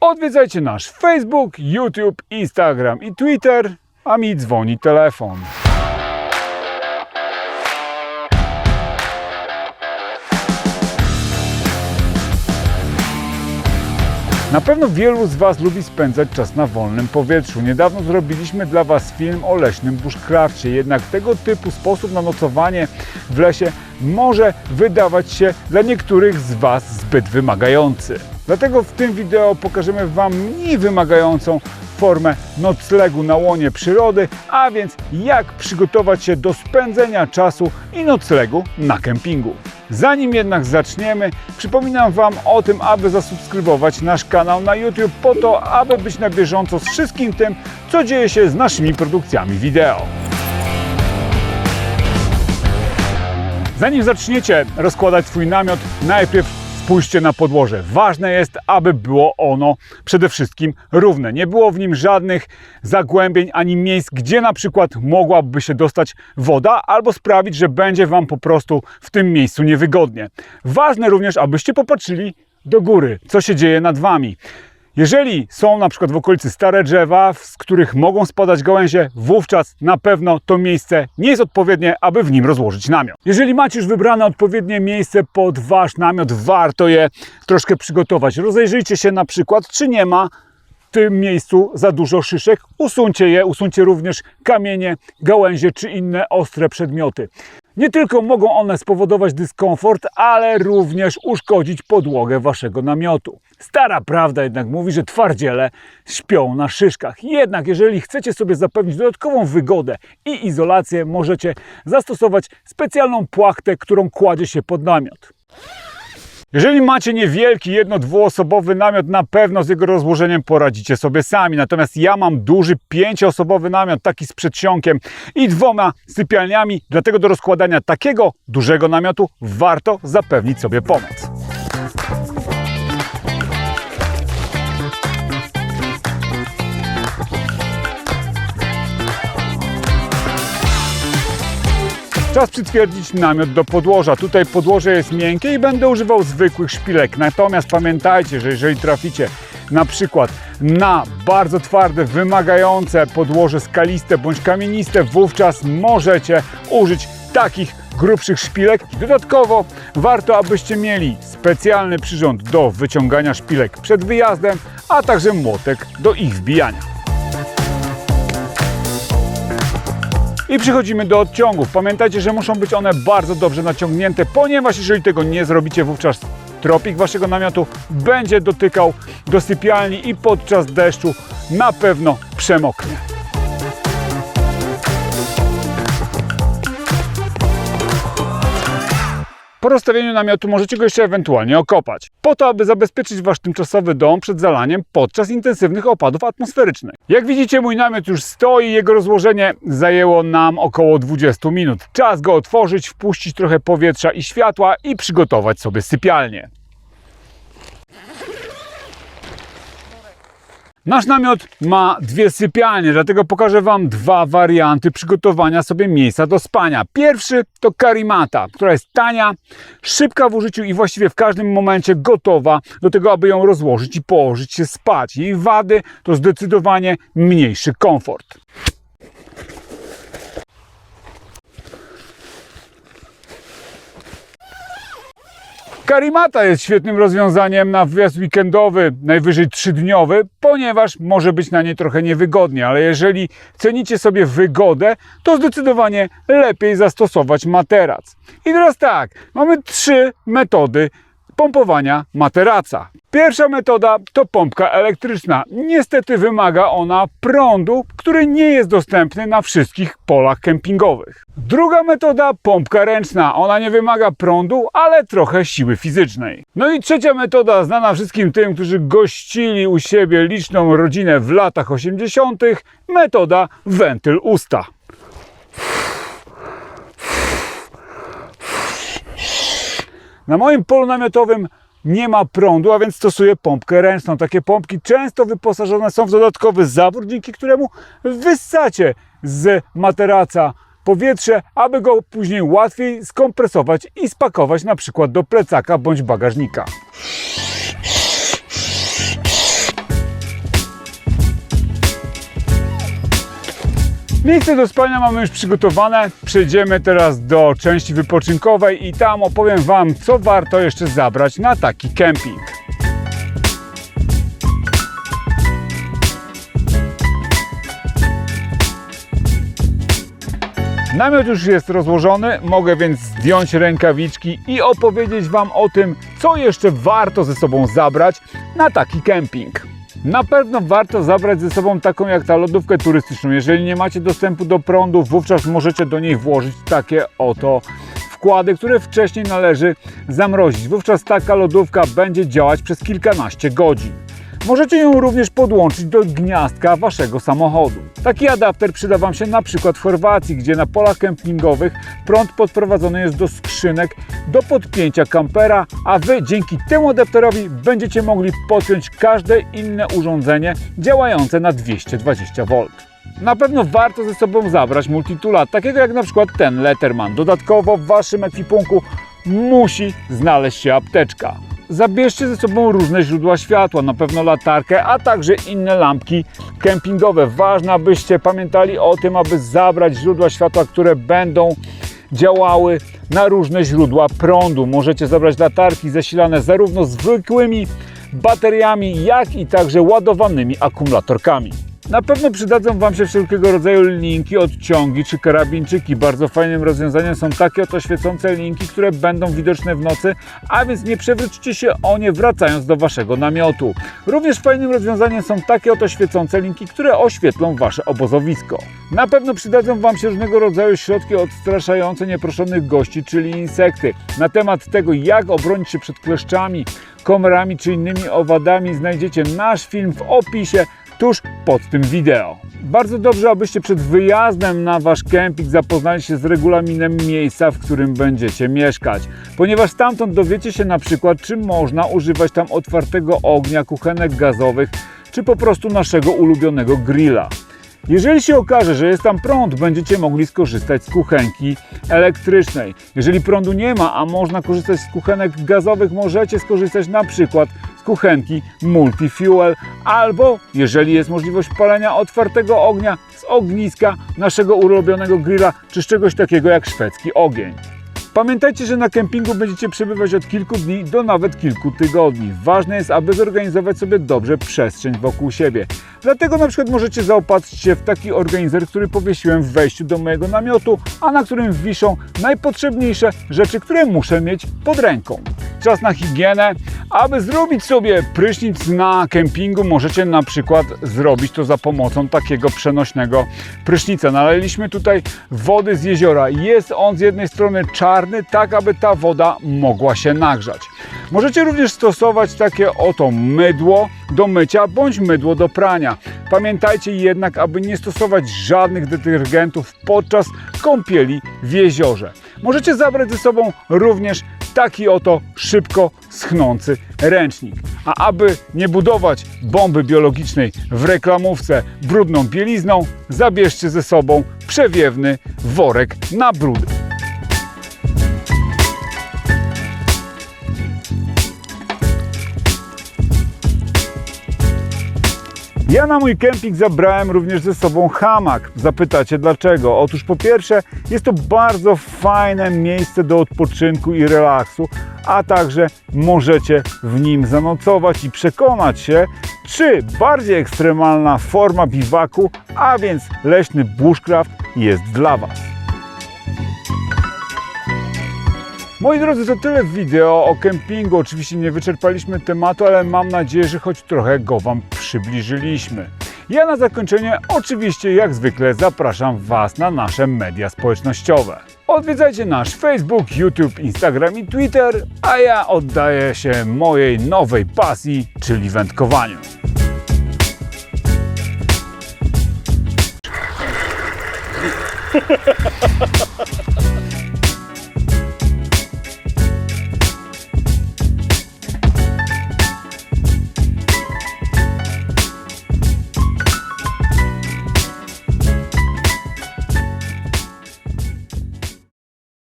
Odwiedzajcie nasz Facebook, YouTube, Instagram i Twitter, a mi dzwoni telefon. Na pewno wielu z Was lubi spędzać czas na wolnym powietrzu. Niedawno zrobiliśmy dla Was film o leśnym bushcrafcie, jednak tego typu sposób na nocowanie w lesie może wydawać się dla niektórych z Was zbyt wymagający. Dlatego w tym wideo pokażemy Wam mniej wymagającą formę noclegu na łonie przyrody, a więc jak przygotować się do spędzenia czasu i noclegu na kempingu. Zanim jednak zaczniemy, przypominam Wam o tym, aby zasubskrybować nasz kanał na YouTube po to, aby być na bieżąco z wszystkim tym, co dzieje się z naszymi produkcjami wideo. Zanim zaczniecie rozkładać swój namiot, najpierw spójrzcie na podłoże. Ważne jest, aby było ono przede wszystkim równe. Nie było w nim żadnych zagłębień ani miejsc, gdzie na przykład mogłaby się dostać woda albo sprawić, że będzie Wam po prostu w tym miejscu niewygodnie. Ważne również, abyście popatrzyli do góry, co się dzieje nad Wami. Jeżeli są na przykład w okolicy stare drzewa, z których mogą spadać gałęzie, wówczas na pewno to miejsce nie jest odpowiednie, aby w nim rozłożyć namiot. Jeżeli macie już wybrane odpowiednie miejsce pod wasz namiot, warto je troszkę przygotować. Rozejrzyjcie się na przykład, czy nie ma w tym miejscu za dużo szyszek. Usuńcie je, usuńcie również kamienie, gałęzie czy inne ostre przedmioty. Nie tylko mogą one spowodować dyskomfort, ale również uszkodzić podłogę waszego namiotu. Stara prawda jednak mówi, że twardziele śpią na szyszkach. Jednak jeżeli chcecie sobie zapewnić dodatkową wygodę i izolację, możecie zastosować specjalną płachtę, którą kładzie się pod namiot. Jeżeli macie niewielki, jedno, dwuosobowy namiot, na pewno z jego rozłożeniem poradzicie sobie sami. Natomiast ja mam duży, pięcioosobowy namiot, taki z przedsionkiem i dwoma sypialniami. Dlatego do rozkładania takiego dużego namiotu warto zapewnić sobie pomoc. Czas przytwierdzić namiot do podłoża. Tutaj podłoże jest miękkie i będę używał zwykłych szpilek. Natomiast pamiętajcie, że jeżeli traficie na przykład na bardzo twarde, wymagające podłoże skaliste bądź kamieniste, wówczas możecie użyć takich grubszych szpilek. Dodatkowo warto, abyście mieli specjalny przyrząd do wyciągania szpilek przed wyjazdem, a także młotek do ich wbijania. I przechodzimy do odciągów. Pamiętajcie, że muszą być one bardzo dobrze naciągnięte, ponieważ jeżeli tego nie zrobicie, wówczas tropik waszego namiotu będzie dotykał do sypialni i podczas deszczu na pewno przemoknie. Rozstawieniu namiotu możecie go jeszcze ewentualnie okopać, po to, aby zabezpieczyć Wasz tymczasowy dom przed zalaniem podczas intensywnych opadów atmosferycznych. Jak widzicie, mój namiot już stoi, jego rozłożenie zajęło nam około 20 minut. Czas go otworzyć, wpuścić trochę powietrza i światła i przygotować sobie sypialnię. Nasz namiot ma dwie sypialnie, dlatego pokażę Wam dwa warianty przygotowania sobie miejsca do spania. Pierwszy to karimata, która jest tania, szybka w użyciu i właściwie w każdym momencie gotowa do tego, aby ją rozłożyć i położyć się spać. Jej wady to zdecydowanie mniejszy komfort. Karimata jest świetnym rozwiązaniem na wyjazd weekendowy, najwyżej trzydniowy, ponieważ może być na niej trochę niewygodnie, ale jeżeli cenicie sobie wygodę, to zdecydowanie lepiej zastosować materac. I teraz tak, mamy trzy metody pompowania materaca. Pierwsza metoda to pompka elektryczna. Niestety wymaga ona prądu, który nie jest dostępny na wszystkich polach kempingowych. Druga metoda pompka ręczna. Ona nie wymaga prądu, ale trochę siły fizycznej. No i trzecia metoda znana wszystkim tym, którzy gościli u siebie liczną rodzinę w latach 80. metoda wentyl usta. Na moim polu namiotowym nie ma prądu, a więc stosuję pompkę ręczną. Takie pompki często wyposażone są w dodatkowy zawór, dzięki któremu wyssacie z materaca powietrze, aby go później łatwiej skompresować i spakować na przykład do plecaka bądź bagażnika. Miejsce do spania mamy już przygotowane. Przejdziemy teraz do części wypoczynkowej i tam opowiem Wam, co warto jeszcze zabrać na taki kemping. Namiot już jest rozłożony, mogę więc zdjąć rękawiczki i opowiedzieć Wam o tym, co jeszcze warto ze sobą zabrać na taki kemping. Na pewno warto zabrać ze sobą taką jak ta lodówkę turystyczną. Jeżeli nie macie dostępu do prądu, wówczas możecie do niej włożyć takie oto wkłady, które wcześniej należy zamrozić. Wówczas taka lodówka będzie działać przez kilkanaście godzin. Możecie ją również podłączyć do gniazdka waszego samochodu. Taki adapter przyda Wam się na przykład w Chorwacji, gdzie na polach kempingowych prąd podprowadzony jest do skrzynek do podpięcia kampera, a Wy dzięki temu adapterowi będziecie mogli podpiąć każde inne urządzenie działające na 220 V. Na pewno warto ze sobą zabrać multitula, takiego jak na przykład ten Letterman. Dodatkowo w Waszym ekwipunku musi znaleźć się apteczka. Zabierzcie ze sobą różne źródła światła, na pewno latarkę, a także inne lampki kempingowe. Ważne, abyście pamiętali o tym, aby zabrać źródła światła, które będą działały na różne źródła prądu. Możecie zabrać latarki zasilane zarówno zwykłymi bateriami, jak i także ładowanymi akumulatorkami. Na pewno przydadzą Wam się wszelkiego rodzaju linki, odciągi czy karabinczyki. Bardzo fajnym rozwiązaniem są takie oto świecące linki, które będą widoczne w nocy, a więc nie przewróćcie się o nie wracając do Waszego namiotu. Również fajnym rozwiązaniem są takie oto świecące linki, które oświetlą Wasze obozowisko. Na pewno przydadzą Wam się różnego rodzaju środki odstraszające nieproszonych gości, czyli insekty. Na temat tego, jak obronić się przed kleszczami, komrami czy innymi owadami znajdziecie nasz film w opisie tuż pod tym wideo. Bardzo dobrze, abyście przed wyjazdem na Wasz kemping zapoznali się z regulaminem miejsca, w którym będziecie mieszkać, ponieważ stamtąd dowiecie się na przykład, czy można używać tam otwartego ognia, kuchenek gazowych, czy po prostu naszego ulubionego grilla. Jeżeli się okaże, że jest tam prąd, będziecie mogli skorzystać z kuchenki elektrycznej. Jeżeli prądu nie ma, a można korzystać z kuchenek gazowych, możecie skorzystać na przykład z kuchenki multifuel albo, jeżeli jest możliwość palenia otwartego ognia, z ogniska naszego ulubionego grilla czy z czegoś takiego jak szwedzki ogień. Pamiętajcie, że na kempingu będziecie przebywać od kilku dni do nawet kilku tygodni. Ważne jest, aby zorganizować sobie dobrze przestrzeń wokół siebie. Dlatego na przykład możecie zaopatrzyć się w taki organizer, który powiesiłem w wejściu do mojego namiotu, a na którym wiszą najpotrzebniejsze rzeczy, które muszę mieć pod ręką. Czas na higienę. Aby zrobić sobie prysznic na kempingu, możecie na przykład zrobić to za pomocą takiego przenośnego prysznica. Nalaliśmy tutaj wody z jeziora. Jest on z jednej strony tak aby ta woda mogła się nagrzać. Możecie również stosować takie oto mydło do mycia bądź mydło do prania. Pamiętajcie jednak, aby nie stosować żadnych detergentów podczas kąpieli w jeziorze. Możecie zabrać ze sobą również taki oto szybko schnący ręcznik. A aby nie budować bomby biologicznej w reklamówce brudną bielizną, zabierzcie ze sobą przewiewny worek na brudy. Ja na mój kemping zabrałem również ze sobą hamak. Zapytacie dlaczego? Otóż po pierwsze jest to bardzo fajne miejsce do odpoczynku i relaksu, a także możecie w nim zanocować i przekonać się, czy bardziej ekstremalna forma biwaku, a więc leśny bushcraft jest dla Was. Moi drodzy, to tyle wideo o kempingu. Oczywiście nie wyczerpaliśmy tematu, ale mam nadzieję, że choć trochę go Wam przybliżyliśmy. Ja na zakończenie oczywiście jak zwykle zapraszam Was na nasze media społecznościowe. Odwiedzajcie nasz Facebook, YouTube, Instagram i Twitter, a ja oddaję się mojej nowej pasji, czyli wędkowaniu.